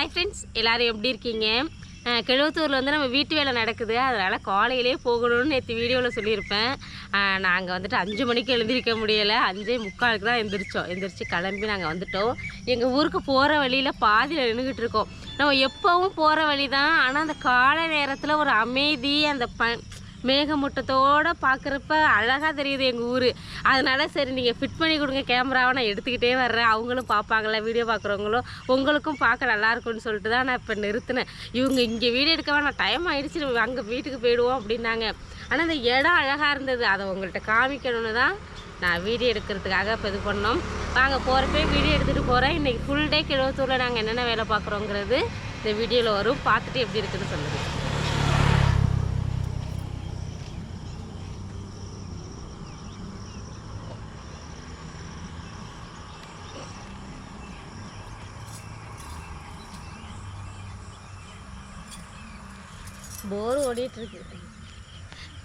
Hi friends எல்லோரும் எப்படி இருக்கீங்க? அஹ் கிழவத்தூரில் வந்து நம்ம வீட்டு வேலை நடக்குது. அதனால் காலையிலே போகணும்னு நேற்று வீடியோவில் சொல்லியிருப்பேன். நாங்கள் வந்துட்டு அஞ்சு மணிக்கு எழுந்திருக்க முடியலை. அஞ்சே முக்காலுக்கு தான் எந்திரிச்சோம். எந்திரிச்சு கிளம்பி நாங்கள் வந்துட்டோம். எங்கள் ஊருக்கு போகிற வழியில் பாதியில் நின்றுக்கிட்டு இருக்கோம். நம்ம எப்போவும் போகிற வழி தான் ஆனால் அந்த காலை நேரத்தில் ஒரு அமைதி அந்த ப மேகமூட்டத்தோடு பார்க்குறப்ப அழகாக தெரியுது எங்கள் ஊர். அதனால சரி நீங்கள் ஃபிட் பண்ணி கொடுங்க. கேமராவை நான் எடுத்துக்கிட்டே வர்றேன். அவங்களும் பார்ப்பாங்கள? வீடியோ பார்க்குறவங்களும். உங்களுக்கும் பார்க்க நல்லா இருக்கும்னு சொல்லிட்டு தான் நான் இப்போ நிறுத்தினேன். இவங்க இங்கே வீடியோ எடுக்கவே நான் டைம் ஆகிடுச்சு அங்கே வீட்டுக்கு போயிடுவோம் அப்படின்னாங்க. ஆனால் அந்த இடம் அழகாக இருந்தது. அதை உங்கள்கிட்ட காமிக்கணும்னு தான் நான் வீடியோ எடுக்கிறதுக்காக இப்போ இது பண்ணோம். வாங்க போகிறப்பே வீடியோ எடுத்துகிட்டு போகிறேன் இன்றைக்கி ஃபுல் டே கிழவத்தூரில் நாங்கள் என்னென்ன வேலை பார்க்குறோங்கிறது இந்த வீடியோவில் வரும். பார்த்துட்டு எப்படி இருக்குதுன்னு சொல்லுங்கள் போர் ஓடிட்டுருக்கு.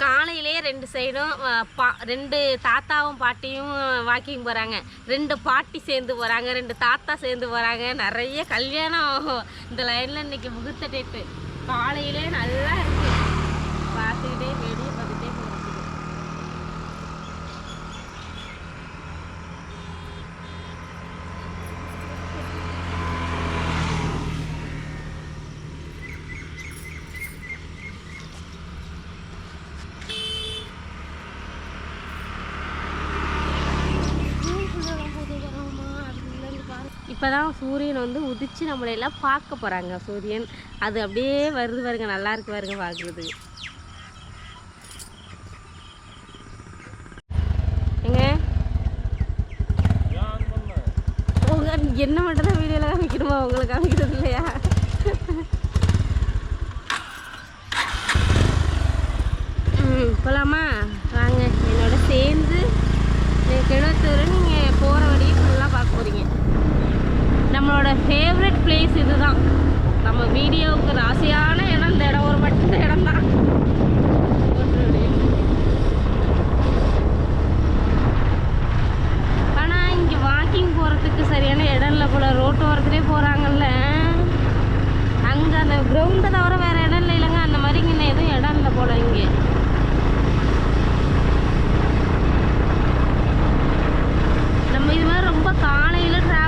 காலையிலே ரெண்டு சைடும் பா ரெண்டு தாத்தாவும் பாட்டியும் வாக்கிங் போகிறாங்க ரெண்டு பாட்டி சேர்ந்து போகிறாங்க ரெண்டு தாத்தா சேர்ந்து போகிறாங்க நிறைய கல்யாணம் இந்த லைனில் இன்னைக்கு முகூர்த்த டேட்டு காலையிலே நல்லா இருக்கு பார்த்துக்கிட்டே வெளியே பார்த்துட்டே போகிறதுக்கு இப்போ தான் சூரியன் வந்து உதிச்சு நம்மளை எல்லாம் பார்க்க போகிறாங்க சூரியன் அது அப்படியே வருது பாருங்க. நல்லா இருக்கு பாருங்க பார்க்குறது. எங்க? என்ன மட்டும் தான் வீடியோவில் காமிக்கணுமா? உங்களை காமிக்கிறது இல்லையா? ம் போகலாமா வாங்க. என்னோட சேர்ந்து கிழத்தூர் நீங்கள் போகிற வழியை ஃபுல்லாக பார்க்க போகிறீங்க நம்மளோட ஃபேவரட் பிளேஸ் இதுதான். நம்ம வீடியோவுக்கு ராசியான இடம் இந்த இடம். ஒரு மட்டும் இந்த இடம் தான். ஆனால் இங்கே வாக்கிங் போகிறதுக்கு சரியான இடம் இல்லை போல். ரோட்டோரத்துலேயே போகிறாங்கல்ல அங்கே அந்த கிரவுண்டை தவிர வேறு இடம் இல்லை இல்லைங்க. அந்த மாதிரி இங்கே எதுவும் இடம் இல்லை போல் இங்கே. நம்ம இது மாதிரி ரொம்ப காலையில் ட்ராவல்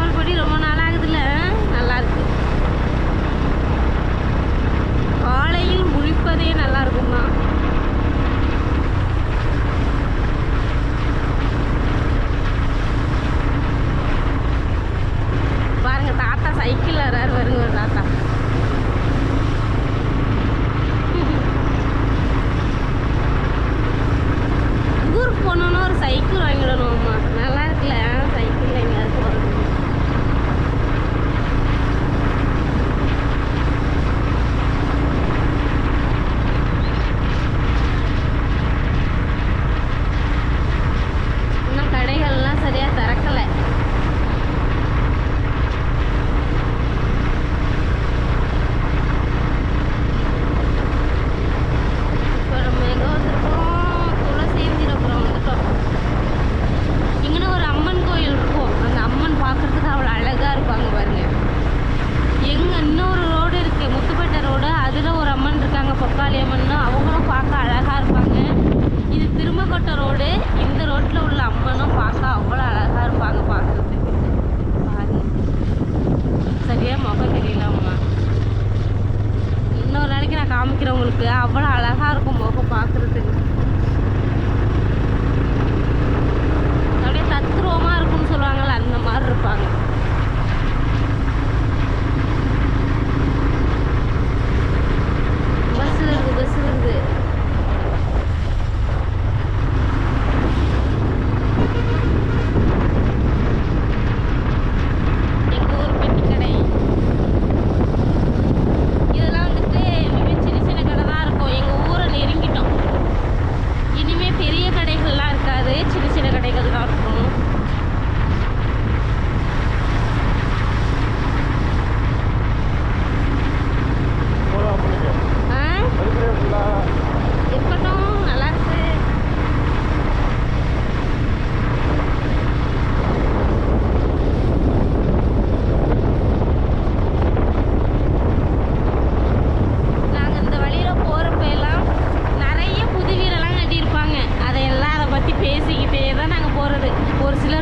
பத்ரகாளி அம்மன்னு அவங்களும் பார்க்க அழகாக இருப்பாங்க. இது திருமக்கொட்டை ரோடு. இந்த ரோட்டில் உள்ள அம்மனும் பார்க்க அவ்வளோ அழகாக இருப்பாங்க பார்க்குறதுக்கு. பாருங்க. சரியாக முகம் தெரியலாம்மா இன்னொரு நாளைக்கு நான் காமிக்கிறேன் உங்களுக்கு. அவ்வளோ அழகாக இருக்கும் முகம் பார்க்குறதுக்கு.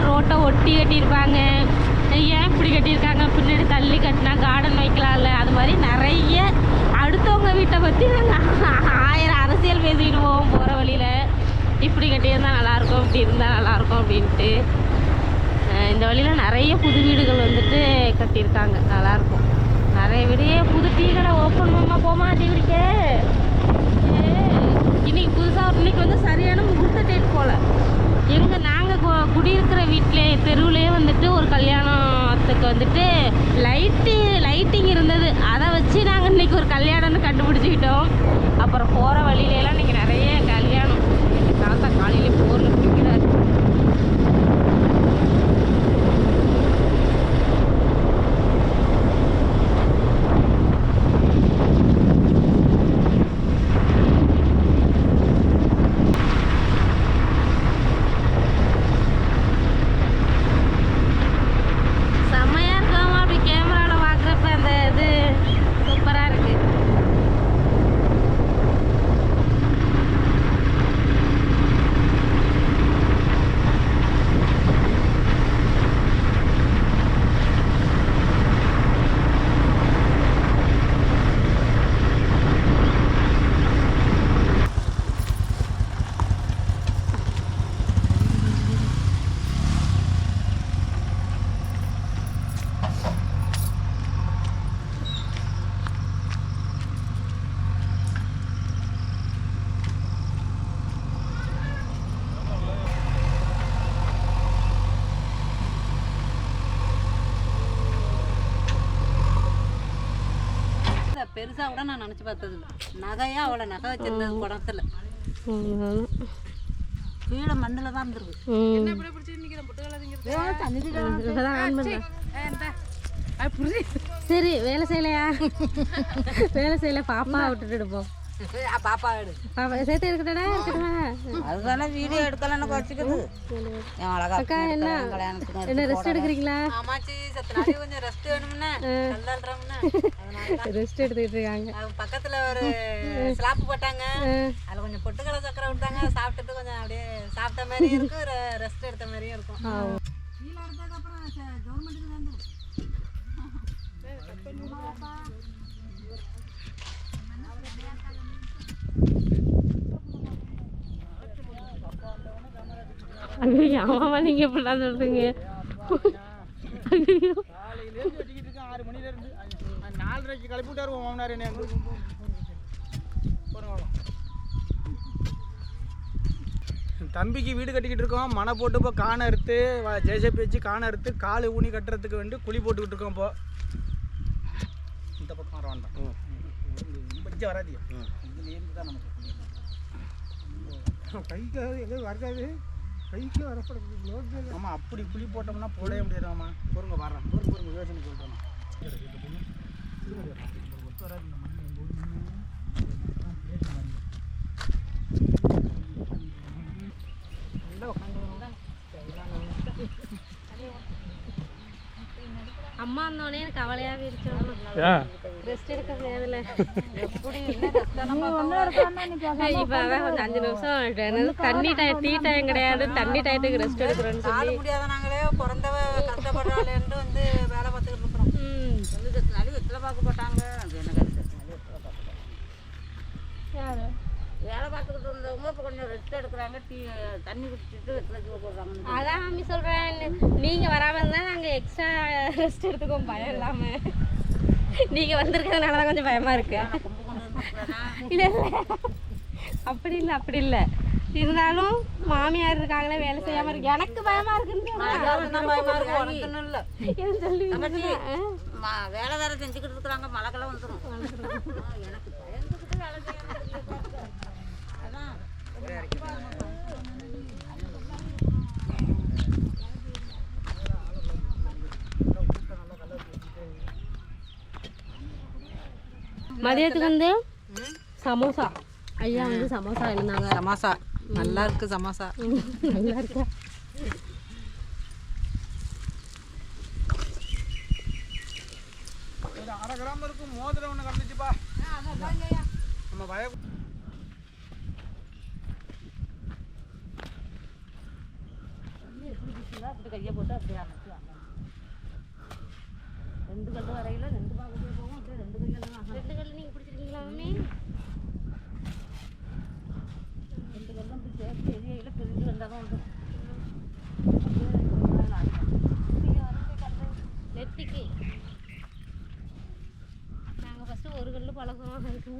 ரோட்டை ஒட்டி கட்டியிருப்பாங்க. ஏன் இப்படி கட்டியிருக்காங்க? பின்னாடி தள்ளி கட்டினா கார்டன் வைக்கலாம்ல? அது மாதிரி நிறைய அடுத்தவங்க வீட்டை பற்றி நாங்கள் ஆயிரம் அரசியல் பேசிக்கிடுவோம் போகிற வழியில். இப்படி கட்டியிருந்தா நல்லாயிருக்கும் இப்படி இருந்தால் நல்லாயிருக்கும் அப்படின்ட்டு. இந்த வழியில் நிறைய புது வீடுகள் வந்துட்டு கட்டியிருக்காங்க. நல்லாயிருக்கும். நிறைய வீடே. புது டீ கடை ஓப்பன் பண்ணால் போமா டீ குடிக்க. ஏ, இன்னைக்கு புதுசாக இன்னைக்கு வந்து சரியான முகூர்த்த டேட் போல். எங்கள் நாங்கள் குடியிருக்கிற வீட்டிலே தெருவிலே வந்துட்டு ஒரு கல்யாணத்துக்கு வந்துட்டு லைட்டு லைட்டிங் இருந்தது. அதை வச்சு நாங்கள் இன்னைக்கு ஒரு கல்யாணம்னு கண்டுபிடிச்சிக்கிட்டோம். அப்புறம் போகிற வழியிலலாம் நீங்கள் நிறைய கல்யாணம் எங்கள் தாத்தா காலையிலே போரில் பிடிக்கிறாரு செம்மையாக இருக்காமா அப்படி கேமராவில் பார்க்குறப்ப அந்த இது சூப்பராக இருக்கு பெருசா கூட நான் நினைச்சு பார்த்தது இல்ல. நகையா அவளை நகை வச்சிருந்தது குடத்துல. கீழே மண்ணுல தான் இருந்திருக்கு. சரி. வேலை செய்யலையா? வேலை செய்யல பாப்பா விட்டுட்டு போ. பாப்பா சேர்த்து இருக்கட்டா இருக்கட்டா அதுதானே வீடியோ எடுக்கலன்னு அழகா அக்கா என்ன? ரெஸ்ட் எடுக்கிறீங்களா? ஆமாச்சி சத்து கொஞ்சம் ரெஸ்ட் வேணும்னு. அதனால ரெஸ்ட் எடுத்துக்கிட்டு இருக்காங்க அவங்க பக்கத்துல ஒரு ஸ்லாப் போட்டாங்க. அதுல கொஞ்சம் பொட்டுக்கடலை சக்கரை விட்டாங்க. சாப்பிட்டுட்டு கொஞ்சம் அப்படியே சாப்பிட்ட மாதிரியும் இருக்கும் ரெஸ்ட் எடுத்த மாதிரியும் இருக்கும். கீழே எடுத்ததுக்கு அப்புறம் கவர்மெண்ட்டுக்கு தான் ஐயோ ஆமாம்மா நீங்கள் இப்படிலாம் சொல்கிறீங்க ஐயோ நாலரைக்கு கிளப்பி விட்டாரு உன் மாமனார் என்ன. தம்பிக்கு வீடு கட்டிக்கிட்டு இருக்கோம் மனை போட்டு இப்போ காணை அறுத்து ஜேசிபி வச்சு காணை அறுத்து காலு ஊனி கட்டுறதுக்கு வேண்டி குழி போட்டுக்கிட்டு இருக்கோம் இப்போ இந்த பக்கம் வர வேண்டாம் கொஞ்சம் வராதியா? இதுலேருந்து தான் நமக்கு கைக்கு எங்கே வராது. கைக்கு வரப்படாது. ஆமாம் அப்படி குழி போட்டோம்னா போடவே முடியாது ஆமாம் பொறுங்க வர்றேன். பொறுங்க பொறுங்க யோசனை சொல்கிறேன் அம்மா வந்தோடனே எனக்கு கவலையாகவே இருக்கு. ரெஸ்ட் எடுக்க முடியாதுல்ல. எப்படி இப்போ அதான் கொஞ்சம் அஞ்சு நிமிஷம் தண்ணி டயம் டீ டைம் கிடையாது. தண்ணி டயத்துக்கு ரெஸ்ட் எடுக்கிறேன்னு ஆள சொல்லி முடியாத நாங்களே கஷ்டப்படுறாளேன்ட்டு வந்து வேலை பார்த்துக்கிட்டு இருக்கிறோம் ம் சொல்லி கத்து நாளைக்கு வெத்தலை பார்க்க போட்டாங்க அது என்ன கருத்து யாரு வேலை பார்த்துக்கிட்டு இருந்தவங்க இப்போ கொஞ்சம் ரெஸ்ட் எடுக்கிறாங்க டீ தண்ணி குடிச்சிட்டு அதான் மம்மி சொல்கிறேன் நீங்கள் வராமல் இருந்தால் நாங்கள் எக்ஸ்ட்ரா ரெஸ்ட் எடுத்துக்கோம் பயம் இல்லாமல் நீங்கள் வந்திருக்கிறதுனால தான் கொஞ்சம் பயமாக இருக்கு. இல்லை இல்லை. அப்படி இல்லை அப்படி இல்லை. இருந்தாலும் மாமியார் இருக்காங்களே வேலை செய்யாமல் இருக்கு. எனக்கு பயமாக இருக்குன்னு பயமா இருக்கு. உனக்குன்னு இல்லை. ஏன் சொல்லி ம- வேலை வேற செஞ்சுக்கிட்டு இருக்கிறாங்க. மழைக்கெல்லாம் வந்துடும் எனக்கு பயந்துக்கிட்டு வேலை செய்ய முடியல. அதான். மதியத்துக்கு வந்து சமோசா. ஐயா வந்து சமோசா இருந்தாங்க. சமாசா. நல்லா இருக்கு சமாசா. நல்லா இருக்கா? ஒரு அரை கிராம் இருக்கும் மோதிரம் ஒன்று கலந்துச்சுப்பா நம்ம பய கையை போட்டு அப்படியே அமைச்சு ரெண்டு கல் வரையில ரெண்டு பாகத்தையே போகும் அப்படியே ரெண்டு கையில தான் ரெண்டு கல் நீங்கள் பிடிச்சிருக்கீங்களா மம்மி ரெண்டு கல்லும் இப்படி சேர்த்து எரியில நெத்திக்கு. நாங்கள் ஃபஸ்ட்டு ஒரு கல் பழக்கம் அதுக்கு